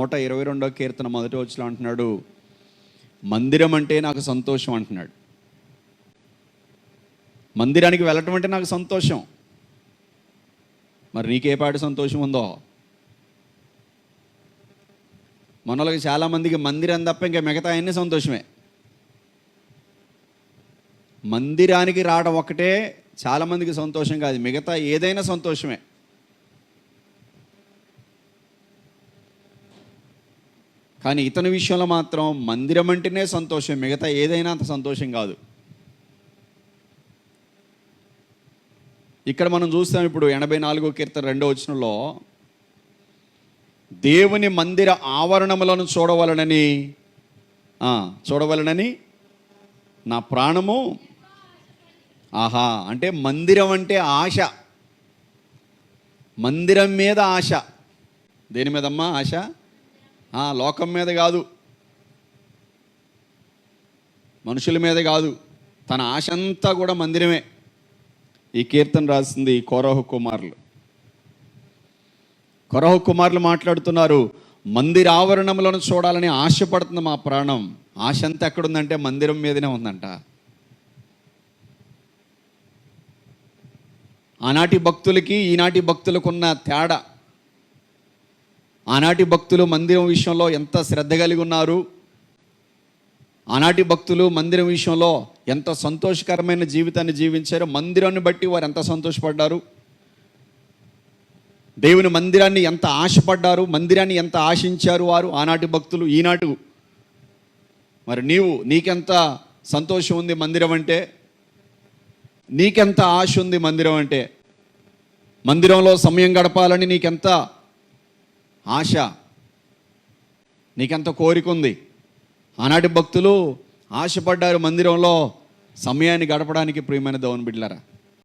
నూట ఇరవై రెండో కీర్తన మొదటి వచ్చిన అంటున్నాడు మందిరం అంటే నాకు సంతోషం అంటున్నాడు. మందిరానికి వెళ్ళటం అంటే నాకు సంతోషం. మరి నీకేపాటి సంతోషం ఉందో? మనలోకి చాలామందికి మందిరం తప్ప ఇంకా మిగతా అన్ని సంతోషమే. మందిరానికి రావడం ఒకటే చాలామందికి సంతోషం కాదు మిగతా ఏదైనా సంతోషమే. కానీ ఇతని విషయంలో మాత్రం మందిరం అంటేనే సంతోషం మిగతా ఏదైనా అంత సంతోషం కాదు. ఇక్కడ మనం చూస్తాం ఇప్పుడు ఎనభై నాలుగో కీర్తన రెండో వచనంలో దేవుని మందిర ఆవరణములను చూడవలనని చూడవలనని నా ప్రాణము ఆహా అంటే మందిరం అంటే ఆశ. మందిరం మీద ఆశ. దేని మీదమ్మా ఆశ? లోకం మీద కాదు. మనుషుల మీద కాదు. తన ఆశ అంతా కూడా మందిరమే. ఈ కీర్తన రాసింది కోరహు కుమారులు. కొరహు కుమారులు మాట్లాడుతున్నారు మందిర ఆవరణములను చూడాలని ఆశపడుతుంది మా ప్రాణం. ఆశ అంతా ఎక్కడుందంటే మందిరం మీదనే ఉందంట. ఆనాటి భక్తులకి ఈనాటి భక్తులకు ఉన్న తేడా ఆనాటి భక్తులు మందిరం విషయంలో ఎంత శ్రద్ధ కలిగి ఉన్నారు? ఆనాటి భక్తులు మందిరం విషయంలో ఎంత సంతోషకరమైన జీవితాన్ని జీవించారు మందిరాన్ని బట్టి వారు ఎంత సంతోషపడ్డారు? దేవుని మందిరాన్ని ఎంత ఆశపడ్డారు? మందిరాన్ని ఎంత ఆశించారు వారు? ఆనాటి భక్తులు ఈనాటు మరి నీవు నీకెంత సంతోషం ఉంది మందిరం అంటే? నీకెంత ఆశ ఉంది మందిరం అంటే? మందిరంలో సమయం గడపాలని నీకెంత ఆశ. నీకెంత కోరిక ఉంది? ఆనాటి భక్తులు ఆశపడ్డారు మందిరంలో సమయాన్ని గడపడానికి ప్రియమైన దవన్ బిడ్లరా